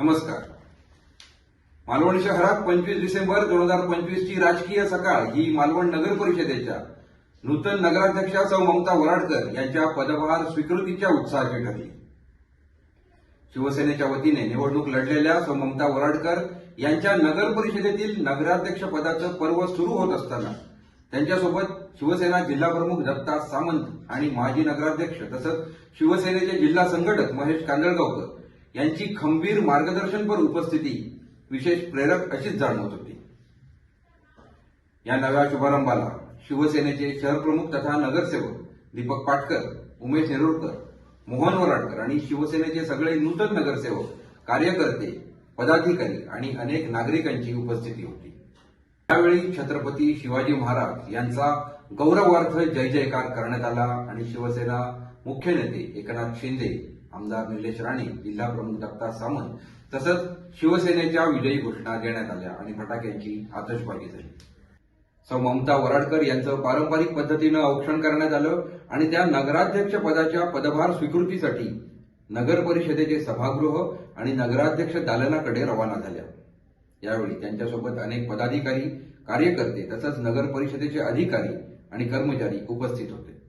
नमस्कार. मालवण शहरात पंचवीस डिसेंबर दोन हजार पंचवीस ची राजकीय सकाळ ही मालवण नगर परिषदेच्या नूतन नगराध्यक्षा सौ ममता वराडकर यांच्या पदभार स्वीकृतीच्या उत्साहाची ठरली. शिवसेनेच्या वतीने निवडणूक लढलेल्या सौ ममता वराडकर यांच्या नगर परिषदेतील नगराध्यक्ष पदाचं पर्व सुरू होत असताना त्यांच्यासोबत शिवसेना जिल्हाप्रमुख दत्ता सामंत आणि माजी नगराध्यक्ष तसंच शिवसेनेचे जिल्हा संघटक महेश कांदळगावकर यांची खंबीर मार्गदर्शनपर उपस्थिती विशेष प्रेरक अशीच जाणवत होती. या नव्या शुभारंभाला शिवसेनेचे शहरप्रमुख तथा नगरसेवक दीपक पाटकर उमेश नेरुरकर मोहन वराडकर आणि शिवसेनेचे सगळे नूतन नगरसेवक कार्यकर्ते पदाधिकारी आणि अनेक नागरिकांची उपस्थिती होती. त्यावेळी छत्रपती शिवाजी महाराज यांचा गौरवार्थ जय जयकार करण्यात आला आणि शिवसेना मुख्य नेते एकनाथ शिंदे आमदार निलेश राणे जिल्हा प्रमुख दत्ता सामंत तसंच शिवसेनेच्या विजयी घोषणा देण्यात आल्या आणि फटाक्यांची आतषबाजी झाली. सौ. ममता वराडकर यांचं पारंपरिक पद्धतीनं औक्षण करण्यात आलं आणि त्या नगराध्यक्ष पदाच्या पदभार स्वीकृतीसाठी नगर परिषदेचे सभागृह आणि नगराध्यक्ष दालनाकडे रवाना झाल्या. यावेळी त्यांच्यासोबत अनेक पदाधिकारी कार्यकर्ते तसंच नगर परिषदेचे अधिकारी आणि कर्मचारी उपस्थित होते.